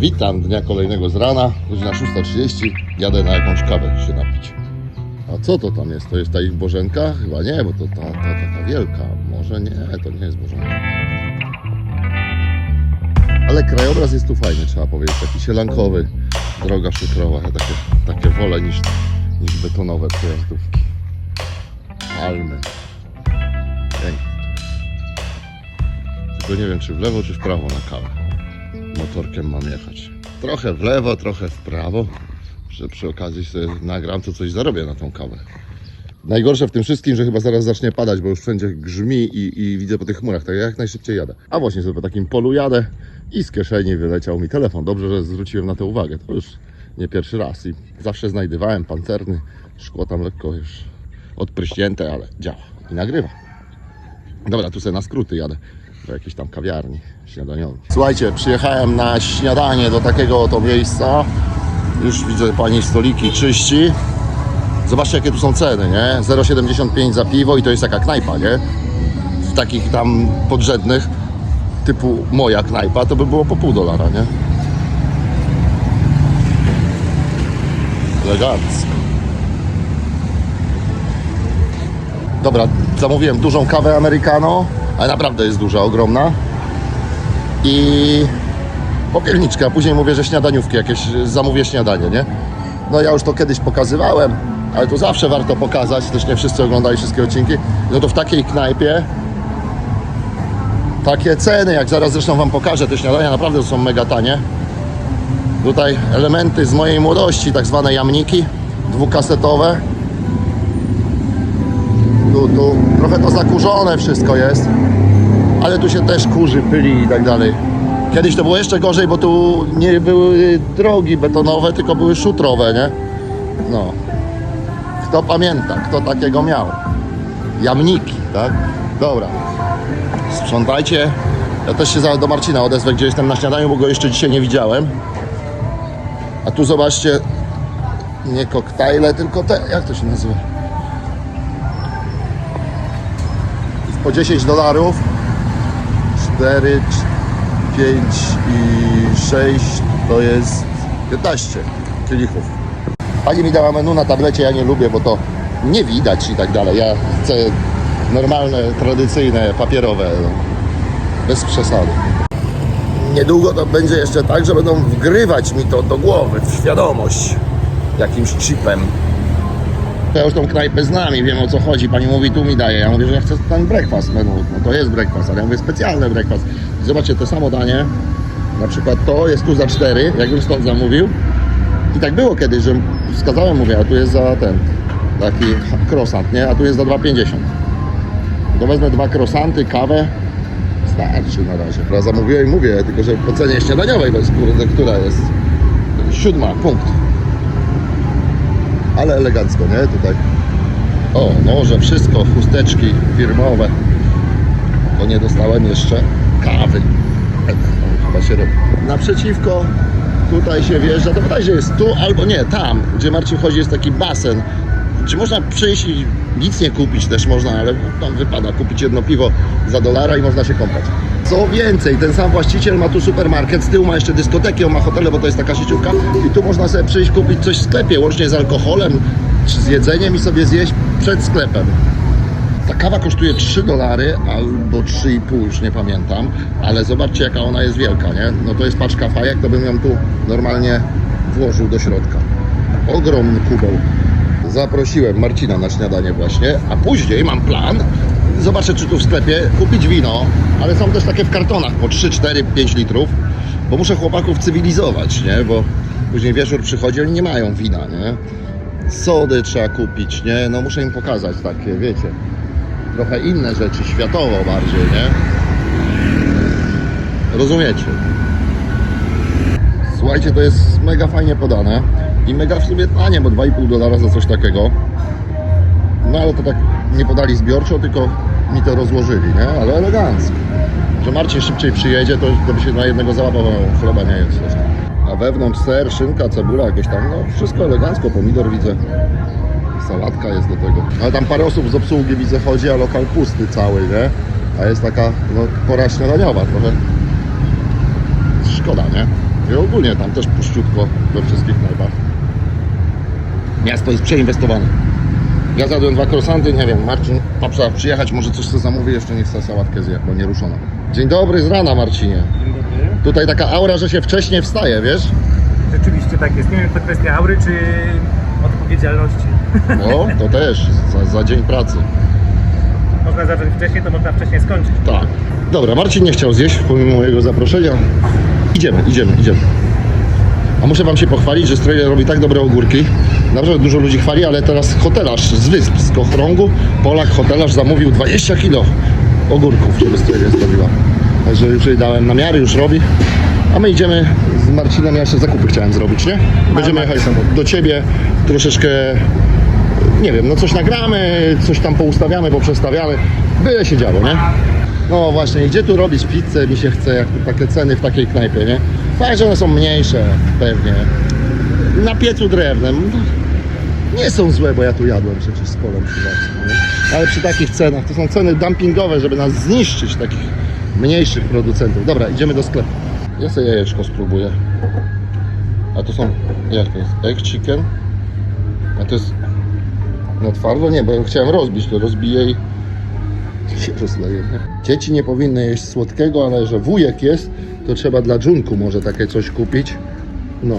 Witam dnia kolejnego z rana, godzina 6.30, jadę na jakąś kawę się napić. A co to tam jest? To jest ta ich Bożenka? Chyba nie, bo to ta, ta, ta, ta wielka. Może nie, to nie jest Bożenka. Ale krajobraz jest tu fajny, trzeba powiedzieć, taki sielankowy, droga szyfrowa. Ja takie, takie wolę niż, niż betonowe przejazdówki. Palmy. Pięknie. Tylko nie wiem, czy w lewo, czy w prawo na kawę motorkiem mam jechać. Trochę w lewo, trochę w prawo, że przy okazji sobie nagram, to coś zarobię na tą kawę. Najgorsze w tym wszystkim, że chyba zaraz zacznie padać, bo już wszędzie grzmi i, i widzę po tych chmurach, tak jak najszybciej jadę. A właśnie sobie po takim polu jadę i z kieszeni wyleciał mi telefon. Dobrze, że zwróciłem na to uwagę. To już nie pierwszy raz i zawsze znajdywałem pancerny, szkło tam lekko już odpryśnięte, ale działa i nagrywa. Dobra, tu sobie na skróty jadę do jakiejś tam kawiarni śniadaniowej. Słuchajcie, przyjechałem na śniadanie do takiego oto miejsca. Już widzę pani stoliki czyści. Zobaczcie jakie tu są ceny, nie? 0,75 za piwo i to jest taka knajpa, nie? W takich tam podrzędnych typu moja knajpa to by było po pół dolara, nie? Elegancko. Dobra, zamówiłem dużą kawę americano, ale naprawdę jest duża, ogromna. I popielniczkę, a później mówię, że śniadaniówki jakieś, zamówię śniadanie, nie? No ja już to kiedyś pokazywałem, ale tu zawsze warto pokazać, też nie wszyscy oglądali wszystkie odcinki. No to w takiej knajpie takie ceny, jak zaraz zresztą Wam pokażę, te śniadania naprawdę są mega tanie. Tutaj elementy z mojej młodości, tak zwane jamniki dwukasetowe. Tu, tu trochę to zakurzone wszystko jest, ale tu się też kurzy, pyli i tak dalej. Kiedyś to było jeszcze gorzej, bo tu nie były drogi betonowe, tylko były szutrowe, nie? No. Kto pamięta, kto takiego miał? Jamniki, tak? Dobra. Sprzątajcie. Ja też się do Marcina odezwę, gdzie jestem na śniadaniu, bo go jeszcze dzisiaj nie widziałem. A tu zobaczcie, nie koktajle, tylko te, jak to się nazywa? po 10 dolarów 4, 5 i 6 to jest 15 kielichów. Pani mi dała menu na tablecie, ja nie lubię, bo to nie widać i tak dalej. Ja chcę normalne, tradycyjne, papierowe, no. bez przesady. Niedługo to będzie jeszcze tak, że będą wgrywać mi to do głowy, w świadomość, jakimś chipem. To ja już tą knajpę znam i wiem o co chodzi. Pani mówi, tu mi daje. Ja mówię, że ja chcę ten breakfast menu. No to jest breakfast, ale ja mówię specjalny breakfast. I zobaczcie, to samo danie, na przykład to jest tu za 4, jakbym stąd zamówił. I tak było kiedyś, że wskazałem, mówię, a tu jest za ten, taki croissant, nie? A tu jest za 2,50. To wezmę dwa croissanty, kawę. Starczy na razie. Zamówiłem i mówię, tylko że po cenie śniadaniowej to jest, kurde, która jest siódma, punkt ale elegancko, nie? Tutaj. O, noże, wszystko, chusteczki firmowe. Bo nie dostałem jeszcze kawy. Chyba się robi. Naprzeciwko tutaj się wjeżdża, to bodajże jest tu albo nie, tam, gdzie Marcin chodzi jest taki basen. Czy można przyjść i nic nie kupić też można, ale tam wypada kupić jedno piwo za dolara i można się kąpać. Co więcej, ten sam właściciel ma tu supermarket, z tyłu ma jeszcze dyskotekę, on ma hotele, bo to jest taka sieciówka i tu można sobie przyjść kupić coś w sklepie, łącznie z alkoholem czy z jedzeniem i sobie zjeść przed sklepem. Ta kawa kosztuje 3 dolary albo 3,5, już nie pamiętam, ale zobaczcie jaka ona jest wielka, nie? No to jest paczka fajek, to bym ją tu normalnie włożył do środka. Ogromny kubeł. Zaprosiłem Marcina na śniadanie właśnie, a później mam plan, zobaczę czy tu w sklepie, kupić wino, ale są też takie w kartonach po 3, 4, 5 litrów, bo muszę chłopaków cywilizować, nie? Bo później wieczór przychodzi, oni nie mają wina, nie? Sody trzeba kupić, nie? No muszę im pokazać takie, wiecie, trochę inne rzeczy, światowo bardziej, nie? Rozumiecie? Słuchajcie, to jest mega fajnie podane i mega w sumie tanie, bo 2,5 dolara za coś takiego. No ale to tak nie podali zbiorczo, tylko mi to rozłożyli, nie? Ale elegancko. Że Marcin szybciej przyjedzie, to, to by się na jednego załapał, chleba nie jest. A wewnątrz ser, szynka, cebula, jakieś tam, no wszystko elegancko, pomidor widzę. Sałatka jest do tego. Ale tam parę osób z obsługi widzę chodzi, a lokal pusty cały, nie? A jest taka, no, pora śniadaniowa trochę. Szkoda, nie? I ogólnie tam też puszczutko we wszystkich knajpach. Miasto jest przeinwestowane. Ja zjadłem dwa krosanty, nie wiem, Marcin ma psa przyjechać, może coś co zamówi, jeszcze nie chce sałatkę zje, bo nie ruszono. Dzień dobry z rana Marcinie. Dzień dobry. Tutaj taka aura, że się wcześniej wstaje, wiesz? Rzeczywiście tak jest. Nie wiem, to kwestia aury czy odpowiedzialności. No, to też, za, za dzień pracy. Można zacząć wcześniej, to można wcześniej skończyć. Tak. Dobra, Marcin nie chciał zjeść, pomimo mojego zaproszenia. Idziemy, idziemy, idziemy. A muszę wam się pochwalić, że Stroje robi tak dobre ogórki. Naprawdę dużo ludzi chwali, ale teraz hotelarz z wysp, z Kochrągu, Polak hotelarz zamówił 20 kilo ogórków, żeby Stroje zrobiła. Także już jej dałem namiary, już robi. A my idziemy z Marcinem, ja jeszcze zakupy chciałem zrobić, nie? Będziemy jechać do ciebie troszeczkę nie wiem, no coś nagramy, coś tam poustawiamy, poprzestawiamy, byle się działo, nie? No właśnie, gdzie tu robić pizzę, mi się chce, jak takie ceny w takiej knajpie, nie? Fakt, że one są mniejsze, pewnie. Na piecu drewnem, nie są złe, bo ja tu jadłem przecież z nie? Ale przy takich cenach, to są ceny dumpingowe, żeby nas zniszczyć, takich mniejszych producentów. Dobra, idziemy do sklepu. Ja sobie jajeczko spróbuję. A to są, jak to jest? Egg chicken? A to jest na twardo? Nie, bo ja chciałem rozbić, to rozbiję i się rozleje. nie? Dzieci nie powinny jeść słodkiego, ale że wujek jest, to trzeba dla dżunku może takie coś kupić. No,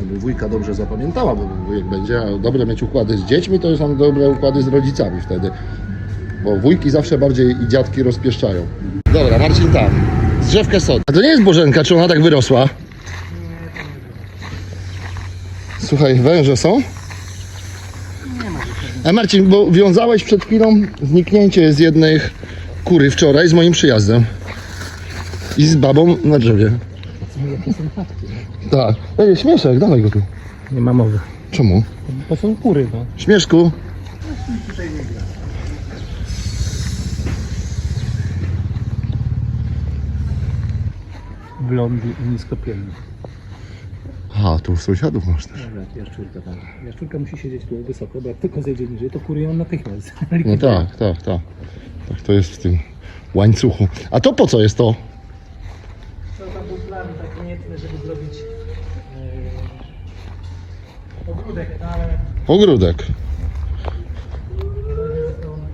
żeby wujka dobrze zapamiętała, bo wujek będzie, a dobre mieć układy z dziećmi, to są dobre układy z rodzicami wtedy. Bo wujki zawsze bardziej i dziadki rozpieszczają. Dobra, Marcin tam. Drzewkę sod. A to nie jest Bożenka, czy ona tak wyrosła? Słuchaj, węże są? A Marcin, bo wiązałeś przed chwilą zniknięcie z jednej kury wczoraj z moim przyjazdem. I z babą na drzewie. Tak. Ej, śmieszek, dawaj go tu. Nie ma mowy. Czemu? To są kury, no. Śmieszku. Blondy i niskopielny. A, tu sąsiadów masz też. Dobra, jaszczurka tam. Jaszczurka musi siedzieć tu wysoko, bo jak tylko zejdzie niżej, to kury ją natychmiast. No tak, tak, tak. Tak to jest w tym łańcuchu. A to po co jest to? Niecny, żeby zrobić yy, ogródek, ale Ogródek.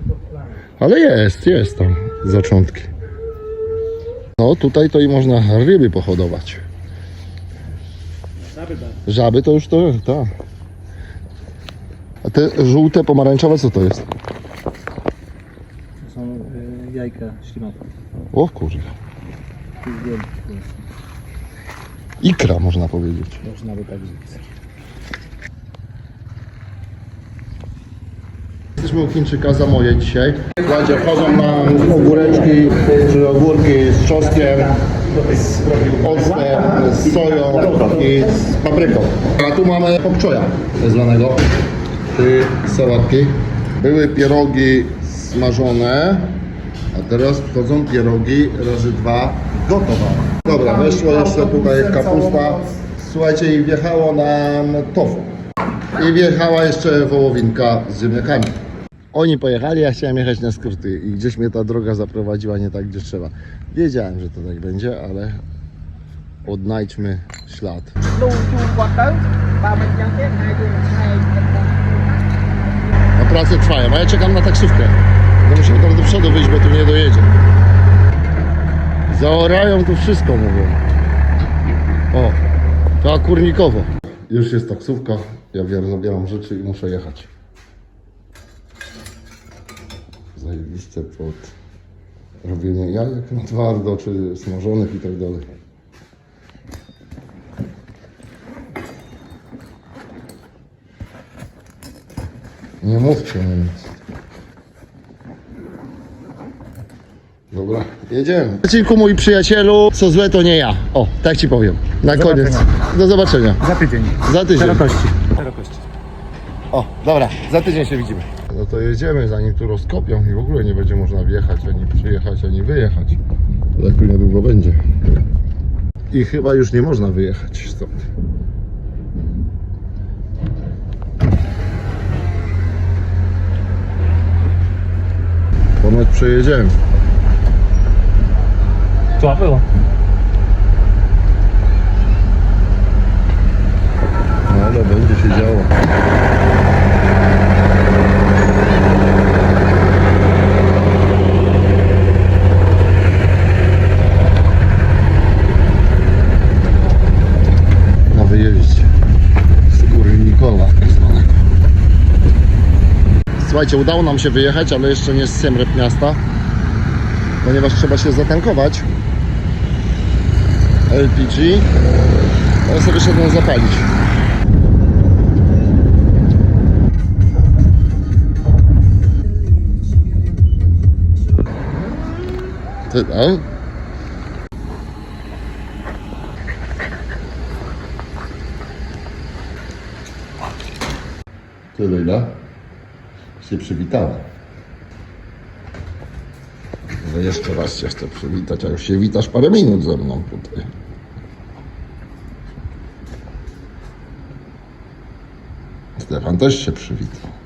w planie. Ale jest, jest tam zaczątki. No tutaj to i można ryby pohodować. Żaby to już to, tak. A te żółte, pomarańczowe co to jest? To są yy, jajka ślimaków. O kurde. Tu jest wielki, to jest. Ikra można powiedzieć. Można by tak rzec. Jesteśmy u Chińczyka za moje dzisiaj. Słuchajcie, wchodzą nam ogóreczki, czy ogórki z czosnkiem, z octem, z soją i z papryką. A tu mamy popczoja zwanego, czyli sałatki. Były pierogi smażone, a teraz wchodzą pierogi razy dwa gotowane. Dobra, weszło jeszcze tutaj kapusta. Słuchajcie, i wjechało nam tofu. I wjechała jeszcze wołowinka z ziemniakami. Oni pojechali, ja chciałem jechać na skróty i gdzieś mnie ta droga zaprowadziła nie tak, gdzie trzeba. Wiedziałem, że to tak będzie, ale odnajdźmy ślad. No prace trwają, a ja czekam na taksówkę. No musimy musiał tam do przodu wyjść, bo tu nie dojedzie. Zaorają tu wszystko, mówią. O, to kurnikowo. Już jest taksówka, ja bier- zabieram rzeczy i muszę jechać. Zajebiste pod robienie jajek na twardo, czy smażonych i tak dalej. Nie mówcie mi nic. Dobra, jedziemy. Marcinku, mój przyjacielu, co złe to nie ja. O, tak ci powiem. Na Do koniec. zobaczenia. Do zobaczenia. Za tydzień. Za tydzień. Szerokości. Szerokości. O, dobra, za tydzień się widzimy. No to jedziemy, zanim tu rozkopią i w ogóle nie będzie można wjechać, ani przyjechać, ani wyjechać. Tak tu niedługo będzie. I chyba już nie można wyjechać stąd. Ponoć przejedziemy. Co było? Ale będzie się działo. Na wyjeździe z góry Nikola tak. Słuchajcie, udało nam się wyjechać, ale jeszcze nie z Siemrep miasta, ponieważ trzeba się zatankować. LPG. Ale sobie szedłem zapalić. Ty, a? Ty, Leila, się przywitała. Ale jeszcze raz się chcę przywitać, a już się witasz parę minut ze mną tutaj. Stefan też się przywitał.